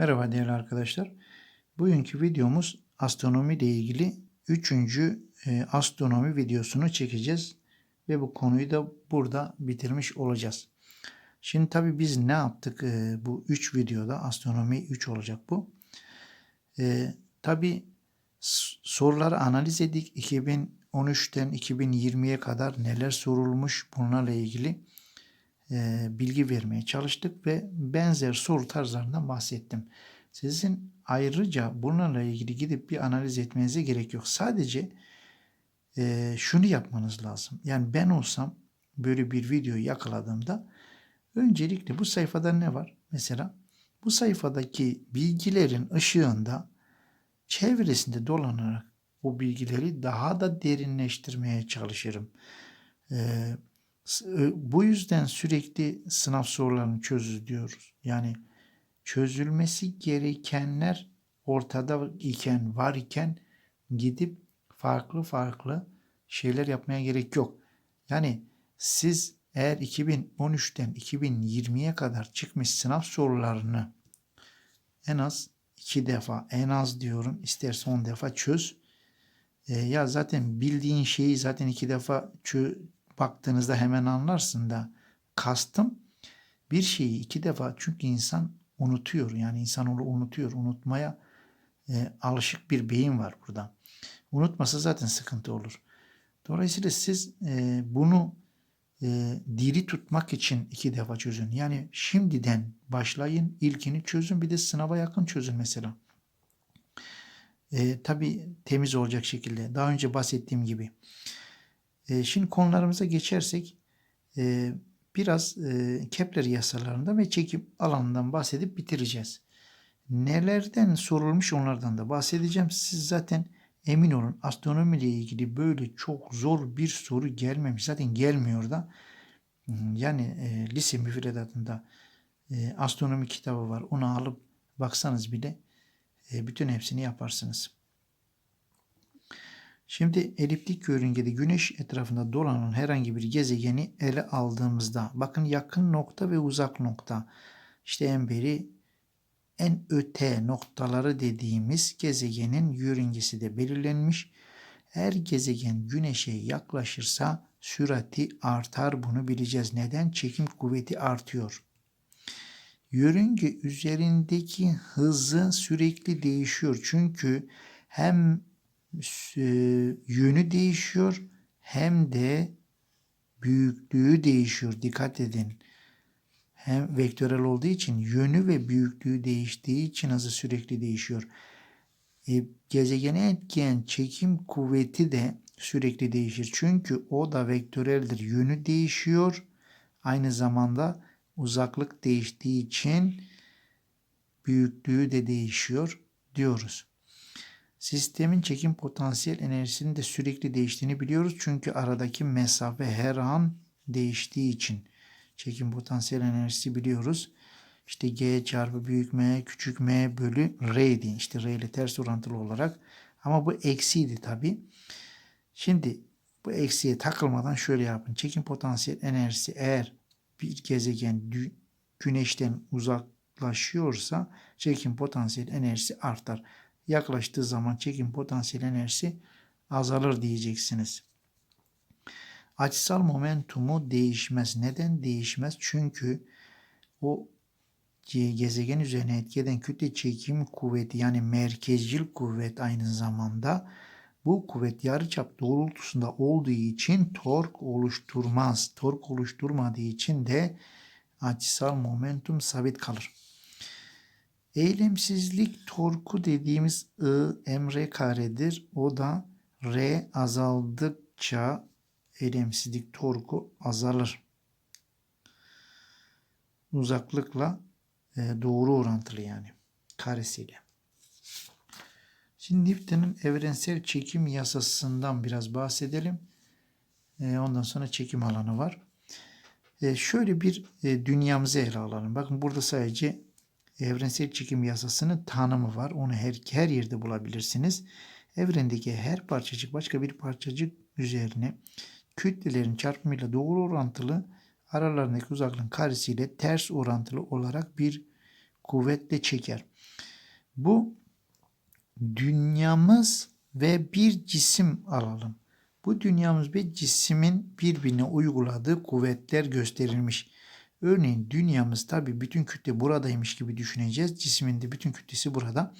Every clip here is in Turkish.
Merhaba değerli arkadaşlar. Bugünkü videomuz astronomi ile ilgili 3. e, astronomi videosunu çekeceğiz ve bu konuyu da burada bitirmiş olacağız. Şimdi tabii biz ne yaptık e, bu 3 videoda astronomi 3 olacak bu. E, tabii soruları analiz ettik. 2013'ten 2020'ye kadar neler sorulmuş bunlarla ilgili bilgi vermeye çalıştık ve benzer soru tarzlarından bahsettim. Sizin ayrıca bunlarla ilgili gidip bir analiz etmenize gerek yok. Sadece e, şunu yapmanız lazım. Yani ben olsam böyle bir videoyu yakaladığımda öncelikle bu sayfada ne var? Mesela bu sayfadaki bilgilerin ışığında çevresinde dolanarak o bilgileri daha da derinleştirmeye çalışırım. Ee, Bu yüzden sürekli sınav sorularını çözüz diyoruz. Yani çözülmesi gerekenler ortada iken, var iken gidip farklı farklı şeyler yapmaya gerek yok. Yani siz eğer 2013'ten 2020'ye kadar çıkmış sınav sorularını en az iki defa, en az diyorum, isterse on defa çöz. E, ya zaten bildiğin şeyi zaten iki defa çö- baktığınızda hemen anlarsın da kastım bir şeyi iki defa çünkü insan unutuyor. Yani insan onu unutuyor. Unutmaya e, alışık bir beyin var burada. Unutmasa zaten sıkıntı olur. Dolayısıyla siz e, bunu e, diri tutmak için iki defa çözün. Yani şimdiden başlayın, ilkini çözün, bir de sınava yakın çözün mesela. E, tabii temiz olacak şekilde. Daha önce bahsettiğim gibi. E, şimdi konularımıza geçersek e, biraz e, Kepler yasalarında ve çekim alanından bahsedip bitireceğiz. Nelerden sorulmuş onlardan da bahsedeceğim. Siz zaten emin olun astronomi ile ilgili böyle çok zor bir soru gelmemiş. Zaten gelmiyor da. Hmm, Yani e, lise müfredatında e, astronomi kitabı var. Onu alıp baksanız bile e, bütün hepsini yaparsınız. Şimdi eliptik yörüngede güneş etrafında dolanan herhangi bir gezegeni ele aldığımızda bakın yakın nokta ve uzak nokta işte en beri en öte noktaları dediğimiz gezegenin yörüngesi de belirlenmiş. Her gezegen güneşe yaklaşırsa sürati artar bunu bileceğiz. Neden? Çekim kuvveti artıyor. Yörünge üzerindeki hızı sürekli değişiyor. Çünkü hem yönü değişiyor hem de büyüklüğü değişiyor. Dikkat edin. Hem vektörel olduğu için yönü ve büyüklüğü değiştiği için hızı sürekli değişiyor. E, gezegene etkileyen çekim kuvveti de sürekli değişir. Çünkü o da vektöreldir. Yönü değişiyor. Aynı zamanda uzaklık değiştiği için büyüklüğü de değişiyor diyoruz. Sistemin çekim potansiyel enerjisinin de sürekli değiştiğini biliyoruz. Çünkü aradaki mesafe her an değiştiği için çekim potansiyel enerjisi biliyoruz. İşte G çarpı büyük M küçük M bölü R diye işte R ile ters orantılı olarak. Ama bu eksiydi tabi. Şimdi bu eksiye takılmadan şöyle yapın. Çekim potansiyel enerjisi eğer bir gezegen güneşten uzaklaşıyorsa çekim potansiyel enerjisi artar yaklaştığı zaman çekim potansiyel enerjisi azalır diyeceksiniz. Açısal momentumu değişmez. Neden değişmez? Çünkü o gezegen üzerine etki eden kütle çekim kuvveti yani merkezcil kuvvet aynı zamanda bu kuvvet yarıçap doğrultusunda olduğu için tork oluşturmaz. Tork oluşturmadığı için de açısal momentum sabit kalır. Eylemsizlik torku dediğimiz I mr karedir. O da R azaldıkça eylemsizlik torku azalır. Uzaklıkla e, doğru orantılı yani karesiyle. Şimdi Newton'un evrensel çekim yasasından biraz bahsedelim. E, ondan sonra çekim alanı var. E, şöyle bir dünyamızı ele alalım. Bakın burada sadece evrensel çekim yasasının tanımı var. Onu her, her yerde bulabilirsiniz. Evrendeki her parçacık başka bir parçacık üzerine kütlelerin çarpımıyla doğru orantılı aralarındaki uzaklığın karesiyle ters orantılı olarak bir kuvvetle çeker. Bu dünyamız ve bir cisim alalım. Bu dünyamız ve cismin birbirine uyguladığı kuvvetler gösterilmiş. Örneğin dünyamız tabi bütün kütle buradaymış gibi düşüneceğiz. Cismin de bütün kütlesi burada.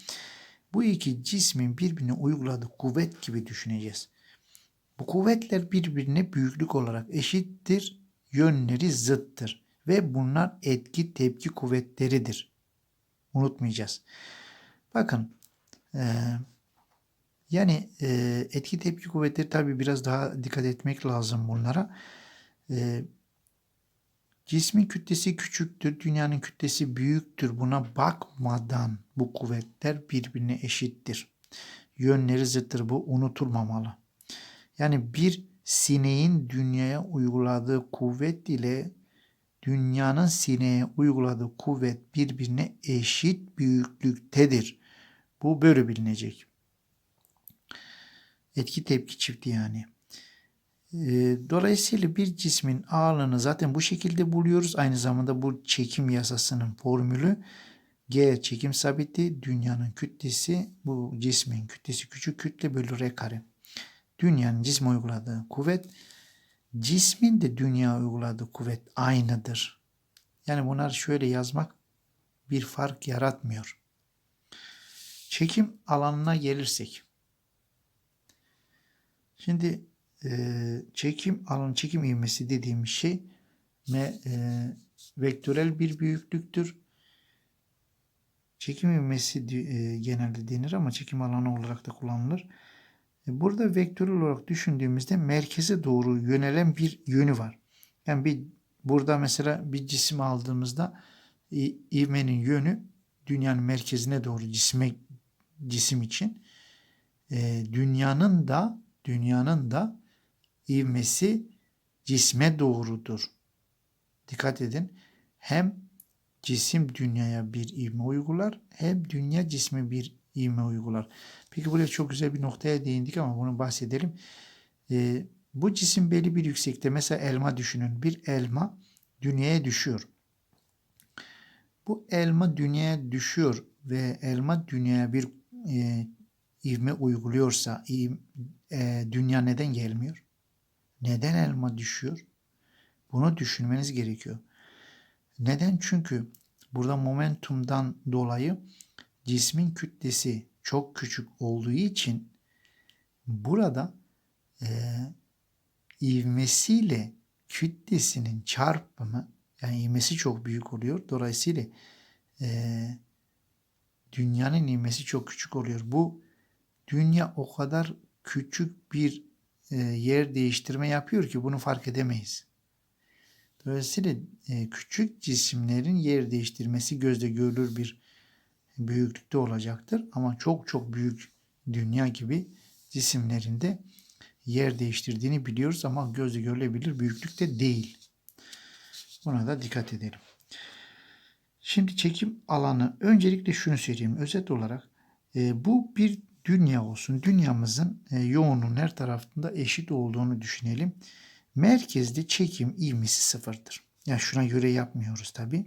Bu iki cismin birbirine uyguladığı kuvvet gibi düşüneceğiz. Bu kuvvetler birbirine büyüklük olarak eşittir, yönleri zıttır ve bunlar etki tepki kuvvetleridir. Unutmayacağız. Bakın e, yani e, etki tepki kuvvetleri tabi biraz daha dikkat etmek lazım bunlara. E, cismin kütlesi küçüktür, dünyanın kütlesi büyüktür. Buna bakmadan bu kuvvetler birbirine eşittir. Yönleri zıttır. Bu unutulmamalı. Yani bir sineğin dünyaya uyguladığı kuvvet ile dünyanın sineğe uyguladığı kuvvet birbirine eşit büyüklüktedir. Bu böyle bilinecek. Etki tepki çifti yani. Dolayısıyla bir cismin ağırlığını zaten bu şekilde buluyoruz. Aynı zamanda bu çekim yasasının formülü G çekim sabiti, dünyanın kütlesi, bu cismin kütlesi küçük kütle bölü R kare. Dünyanın cisme uyguladığı kuvvet, cismin de dünya uyguladığı kuvvet aynıdır. Yani bunlar şöyle yazmak bir fark yaratmıyor. Çekim alanına gelirsek. Şimdi e, çekim alanı çekim ivmesi dediğimiz şey me, e, vektörel bir büyüklüktür. Çekim ivmesi e, genelde denir ama çekim alanı olarak da kullanılır. E, burada vektörel olarak düşündüğümüzde merkeze doğru yönelen bir yönü var. Yani bir burada mesela bir cisim aldığımızda ivmenin yönü dünyanın merkezine doğru cisme cisim için e, dünyanın da dünyanın da ivmesi cisme doğrudur. Dikkat edin. Hem cisim dünyaya bir ivme uygular hem dünya cisme bir ivme uygular. Peki buraya çok güzel bir noktaya değindik ama bunu bahsedelim. Ee, bu cisim belli bir yüksekte mesela elma düşünün. Bir elma dünyaya düşüyor. Bu elma dünyaya düşüyor ve elma dünyaya bir e, ivme uyguluyorsa e, dünya neden gelmiyor? Neden elma düşüyor? Bunu düşünmeniz gerekiyor. Neden? Çünkü burada momentumdan dolayı cismin kütlesi çok küçük olduğu için burada e, ivmesiyle kütlesinin çarpımı yani ivmesi çok büyük oluyor. Dolayısıyla e, dünyanın ivmesi çok küçük oluyor. Bu dünya o kadar küçük bir yer değiştirme yapıyor ki bunu fark edemeyiz. Dolayısıyla e, küçük cisimlerin yer değiştirmesi gözle görülür bir büyüklükte olacaktır. Ama çok çok büyük dünya gibi cisimlerinde yer değiştirdiğini biliyoruz ama gözle görülebilir büyüklükte değil. Buna da dikkat edelim. Şimdi çekim alanı öncelikle şunu söyleyeyim özet olarak e, bu bir dünya olsun. Dünyamızın e, yoğunluğun her tarafında eşit olduğunu düşünelim. Merkezde çekim ivmesi sıfırdır. Yani şuna göre yapmıyoruz tabi.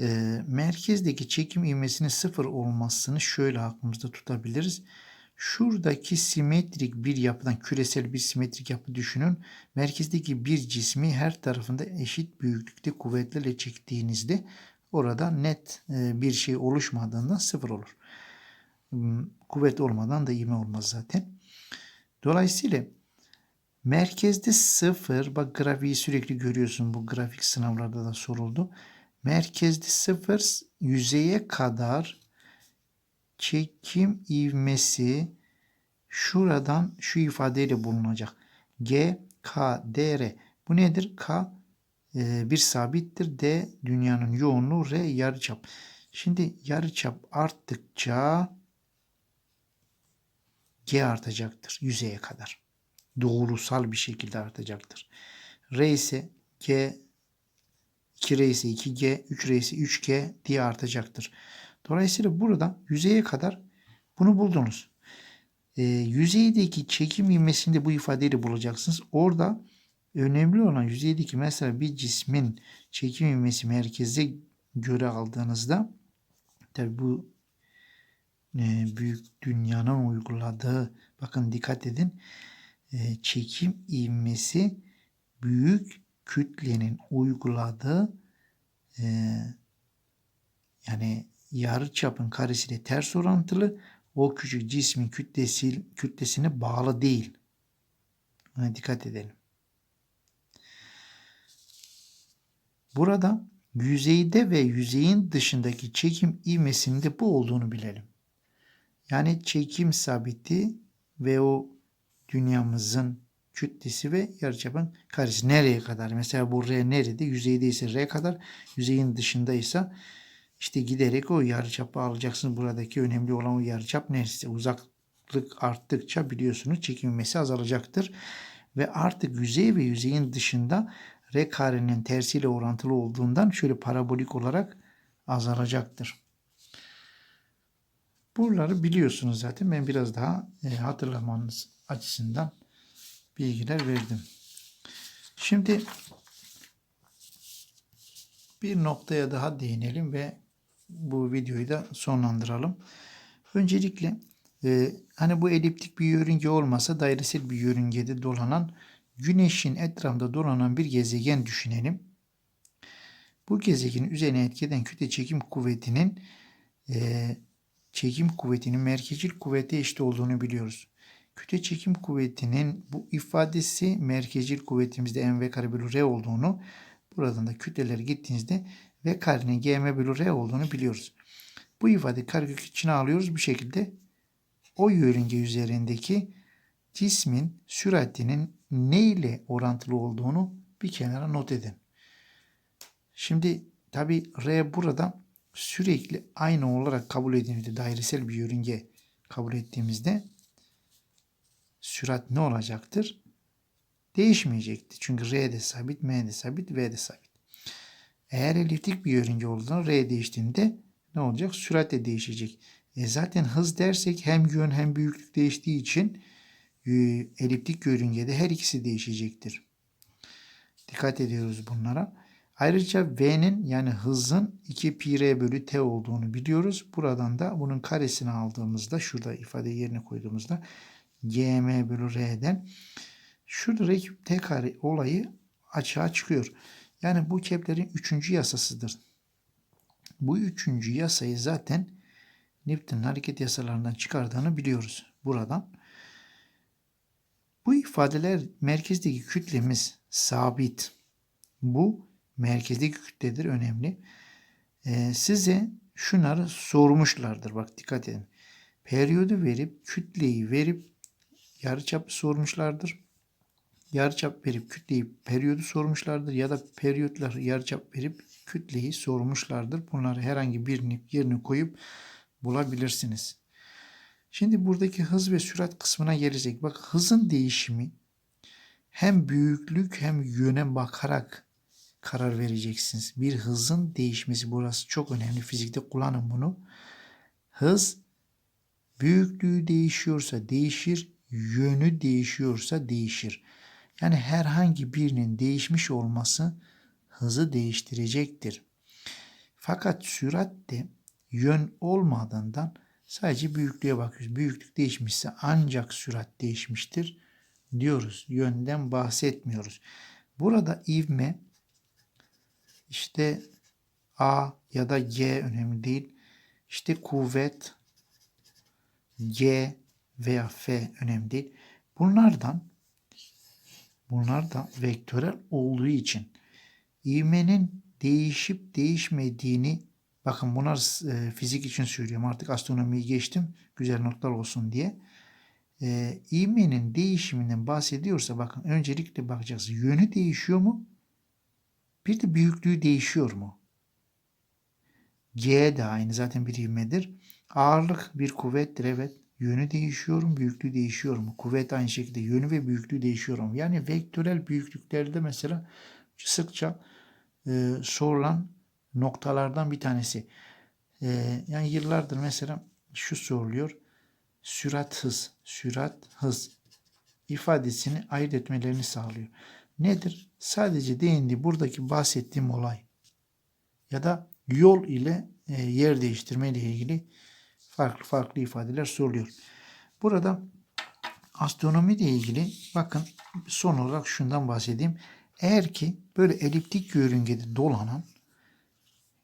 E, merkezdeki çekim ivmesinin sıfır olmasını şöyle aklımızda tutabiliriz. Şuradaki simetrik bir yapıdan küresel bir simetrik yapı düşünün. Merkezdeki bir cismi her tarafında eşit büyüklükte kuvvetlerle çektiğinizde orada net e, bir şey oluşmadığında sıfır olur. Hmm, kuvvet olmadan da ivme olmaz zaten. Dolayısıyla merkezde sıfır, bak grafiği sürekli görüyorsun bu grafik sınavlarda da soruldu. Merkezde sıfır yüzeye kadar çekim ivmesi şuradan şu ifadeyle bulunacak. G, K, D, R. Bu nedir? K e, bir sabittir. D dünyanın yoğunluğu. R yarıçap. Şimdi yarıçap arttıkça G artacaktır yüzeye kadar. Doğrusal bir şekilde artacaktır. R ise G 2 R ise 2G, 3 R ise 3G diye artacaktır. Dolayısıyla burada yüzeye kadar bunu buldunuz. E, yüzeydeki çekim ivmesini de bu ifadeyle bulacaksınız. Orada önemli olan yüzeydeki mesela bir cismin çekim ivmesi merkeze göre aldığınızda Tabi bu büyük dünyanın uyguladığı bakın dikkat edin e, çekim ivmesi büyük kütlenin uyguladığı e, yani yarı çapın karesiyle ters orantılı o küçük cismin kütlesi, kütlesine bağlı değil. Buna dikkat edelim. Burada yüzeyde ve yüzeyin dışındaki çekim ivmesinin de bu olduğunu bilelim. Yani çekim sabiti ve o dünyamızın kütlesi ve yarıçapın karesi nereye kadar? Mesela bu R nerede? Yüzeyde ise R kadar, yüzeyin dışındaysa işte giderek o yarıçapı alacaksınız. Buradaki önemli olan o yarıçap neresi? Uzaklık arttıkça biliyorsunuz çekim ivmesi azalacaktır. Ve artık yüzey ve yüzeyin dışında R karenin tersiyle orantılı olduğundan şöyle parabolik olarak azalacaktır. Buraları biliyorsunuz zaten. Ben biraz daha e, hatırlamanız açısından bilgiler verdim. Şimdi bir noktaya daha değinelim ve bu videoyu da sonlandıralım. Öncelikle e, hani bu eliptik bir yörünge olmasa dairesel bir yörüngede dolanan Güneşin etrafında dolanan bir gezegen düşünelim. Bu gezegenin üzerine etki eden kütle çekim kuvvetinin e, çekim kuvvetinin merkezil kuvvete eşit olduğunu biliyoruz. Kütle çekim kuvvetinin bu ifadesi merkezil kuvvetimizde mv kare bölü r olduğunu buradan da kütleler gittiğinizde v karenin gm bölü r olduğunu biliyoruz. Bu ifade karekök içine alıyoruz. Bu şekilde o yörünge üzerindeki cismin süratinin ne ile orantılı olduğunu bir kenara not edin. Şimdi tabi R burada sürekli aynı olarak kabul edildiğinde dairesel bir yörünge kabul ettiğimizde sürat ne olacaktır? Değişmeyecektir. Çünkü R de sabit, M de sabit, V de sabit. Eğer eliptik bir yörünge olduğunda R değiştiğinde ne olacak? Sürat de değişecek. E zaten hız dersek hem yön hem büyüklük değiştiği için e, eliptik yörüngede her ikisi değişecektir. Dikkat ediyoruz bunlara. Ayrıca V'nin yani hızın 2 pi r bölü t olduğunu biliyoruz. Buradan da bunun karesini aldığımızda şurada ifade yerine koyduğumuzda gm bölü r'den şurada r t kare olayı açığa çıkıyor. Yani bu Kepler'in üçüncü yasasıdır. Bu üçüncü yasayı zaten Newton'un hareket yasalarından çıkardığını biliyoruz buradan. Bu ifadeler merkezdeki kütlemiz sabit. Bu merkezdeki kütledir önemli. Ee, size şunları sormuşlardır. Bak dikkat edin. Periyodu verip kütleyi verip yarıçap sormuşlardır. Yarıçap verip kütleyi periyodu sormuşlardır ya da periyotlar yarıçap verip kütleyi sormuşlardır. Bunları herhangi birini yerine koyup bulabilirsiniz. Şimdi buradaki hız ve sürat kısmına gelecek. Bak hızın değişimi hem büyüklük hem yöne bakarak karar vereceksiniz. Bir hızın değişmesi burası çok önemli. Fizikte kullanın bunu. Hız büyüklüğü değişiyorsa değişir, yönü değişiyorsa değişir. Yani herhangi birinin değişmiş olması hızı değiştirecektir. Fakat sürat de yön olmadığından Sadece büyüklüğe bakıyoruz. Büyüklük değişmişse ancak sürat değişmiştir diyoruz. Yönden bahsetmiyoruz. Burada ivme işte A ya da G önemli değil. İşte kuvvet G veya F önemli değil. Bunlardan bunlar da vektörel olduğu için ivmenin değişip değişmediğini Bakın bunlar e, fizik için söylüyorum. Artık astronomiyi geçtim. Güzel notlar olsun diye. E, ivmenin değişiminden bahsediyorsa bakın öncelikle bakacağız. Yönü değişiyor mu? Bir de büyüklüğü değişiyor mu? G de aynı zaten bir ivmedir. Ağırlık bir kuvvettir evet. Yönü değişiyor mu? Büyüklüğü değişiyor mu? Kuvvet aynı şekilde yönü ve büyüklüğü değişiyor mu? Yani vektörel büyüklüklerde mesela sıkça e, sorulan noktalardan bir tanesi. Ee, yani yıllardır mesela şu soruluyor. Sürat hız, sürat hız ifadesini ayırt etmelerini sağlıyor. Nedir? Sadece değindi buradaki bahsettiğim olay. Ya da yol ile e, yer değiştirme ile ilgili farklı farklı ifadeler soruluyor. Burada astronomi ile ilgili bakın son olarak şundan bahsedeyim. Eğer ki böyle eliptik yörüngede dolanan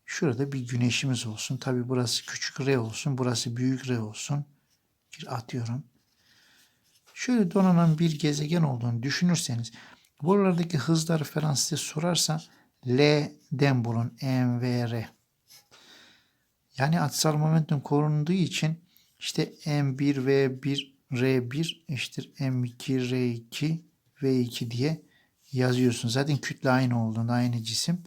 şurada bir güneşimiz olsun. Tabi burası küçük R olsun. Burası büyük R olsun. Bir atıyorum. Şöyle donanan bir gezegen olduğunu düşünürseniz buralardaki hızları falan size sorarsa L'den bulun. M ve R. Yani açısal momentum korunduğu için işte M1 V1 R1 eşittir M2 R2 V2 diye yazıyorsun. Zaten kütle aynı olduğunda aynı cisim.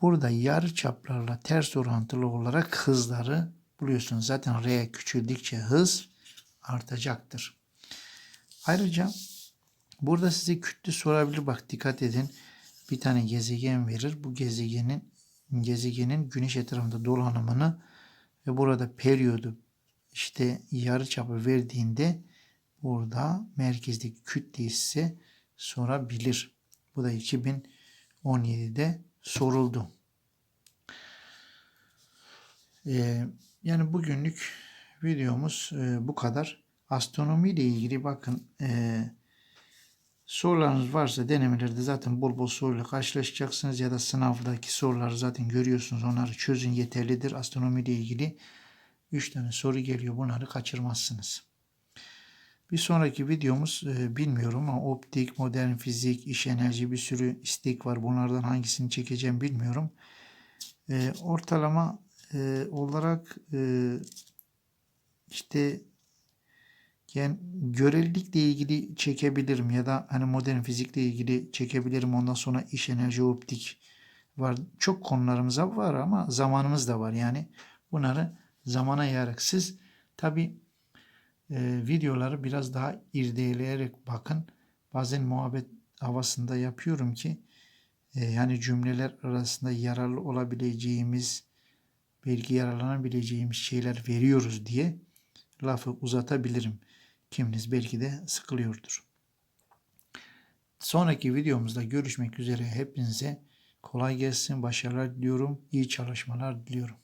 Burada yarı çaplarla ters orantılı olarak hızları buluyorsunuz. Zaten R küçüldükçe hız artacaktır. Ayrıca burada size kütle sorabilir. Bak dikkat edin. Bir tane gezegen verir. Bu gezegenin gezegenin güneş etrafında dolanımını ve burada periyodu işte yarı çapı verdiğinde burada merkezdeki kütleyi size sorabilir. Bu da 2017'de soruldu. Ee, yani bugünlük videomuz e, bu kadar. Astronomi ile ilgili bakın e, sorularınız varsa denemelerde zaten bol bol soruyla karşılaşacaksınız ya da sınavdaki soruları zaten görüyorsunuz. Onları çözün yeterlidir. Astronomi ile ilgili 3 tane soru geliyor. Bunları kaçırmazsınız. Bir sonraki videomuz e, bilmiyorum ama optik, modern fizik, iş enerji bir sürü istek var. Bunlardan hangisini çekeceğim bilmiyorum. E, ortalama e, olarak işte yani görelilikle ilgili çekebilirim ya da hani modern fizikle ilgili çekebilirim. Ondan sonra iş enerji optik var. Çok konularımız var ama zamanımız da var. Yani bunları zamana yayarak siz tabi e, videoları biraz daha irdeleyerek bakın. Bazen muhabbet havasında yapıyorum ki e, yani cümleler arasında yararlı olabileceğimiz belki yararlanabileceğimiz şeyler veriyoruz diye lafı uzatabilirim. Kiminiz belki de sıkılıyordur. Sonraki videomuzda görüşmek üzere hepinize kolay gelsin, başarılar diliyorum, iyi çalışmalar diliyorum.